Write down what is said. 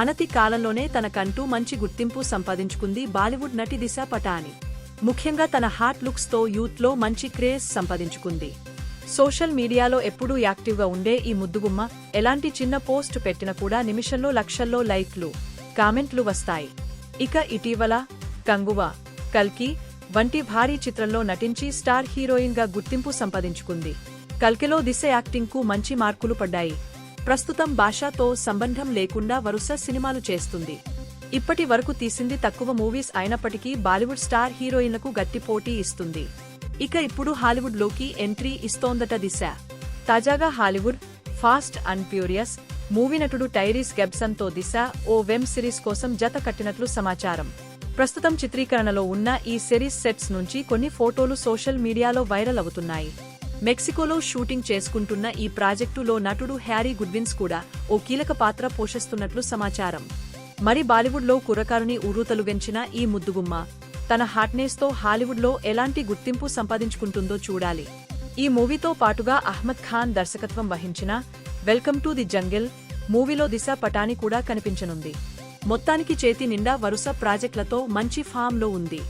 అనతి కాలంలోనే తనకంటూ మంచి గుర్తింపు సంపాదించుకుంది బాలీవుడ్ నటి దిశ పటాని. ముఖ్యంగా తన హాట్ లుక్స్తో యూత్లో మంచి క్రేజ్ సంపాదించుకుంది. సోషల్ మీడియాలో ఎప్పుడూ యాక్టివ్గా ఉండే ఈ ముద్దుగుమ్మ ఎలాంటి చిన్న పోస్ట్ పెట్టినా కూడా నిమిషంలో లక్షల్లో లైక్లు కామెంట్లు వస్తాయి. ఇక ఇటీవల కంగువ కల్కి వంటి భారీ చిత్రంలో నటించి స్టార్ హీరోయిన్గా గుర్తింపు సంపాదించుకుంది. కల్కిలో దిశ యాక్టింగ్కు మంచి మార్కులు పడ్డాయి. ప్రస్తుతం భాషతో సంబంధం లేకుండా వరుస సినిమాలు చేస్తుంది. ఇప్పటి వరకు తీసింది తక్కువ మూవీస్ అయినప్పటికీ బాలీవుడ్ స్టార్ హీరోయిన్లకు గట్టి పోటీ ఇస్తుంది. ఇక ఇప్పుడు హాలీవుడ్లోకి ఎంట్రీ ఇస్తోందట దిశ. తాజాగా Hollywood fast and furious movie నటుడు టైరీస్ గెబ్సన్తో దిశ ఓ వెబ్ సిరీస్ కోసం జత కట్టినట్లు సమాచారం. ప్రస్తుతం చిత్రీకరణలో ఉన్న ఈ సిరీస్ సెట్స్ నుంచి కొన్ని ఫోటోలు సోషల్ మీడియాలో వైరల్ అవుతున్నాయి. మెక్సికోలో షూటింగ్ చేసుకుంటున్న ఈ ప్రాజెక్టులో నటుడు హ్యారీ గుడ్విన్స్ కూడా ఓ కీలక పాత్ర పోషిస్తున్నట్లు సమాచారం. మరి బాలీవుడ్లో కుర్రకారుని ఉర్రూతలుగెంచిన ఈ ముద్దుగుమ్మ తన హాట్నేస్తో హాలీవుడ్లో ఎలాంటి గుర్తింపు సంపాదించుకుంటుందో చూడాలి. ఈ మూవీతో పాటుగా అహ్మద్ ఖాన్ దర్శకత్వం వహించిన వెల్కమ్ టు ది జంగిల్ మూవీలో దిశ పటాని కూడా కనిపించనుంది. మొత్తానికి చేతి నిండా వరుస ప్రాజెక్టులతో మంచి ఫామ్లో ఉంది.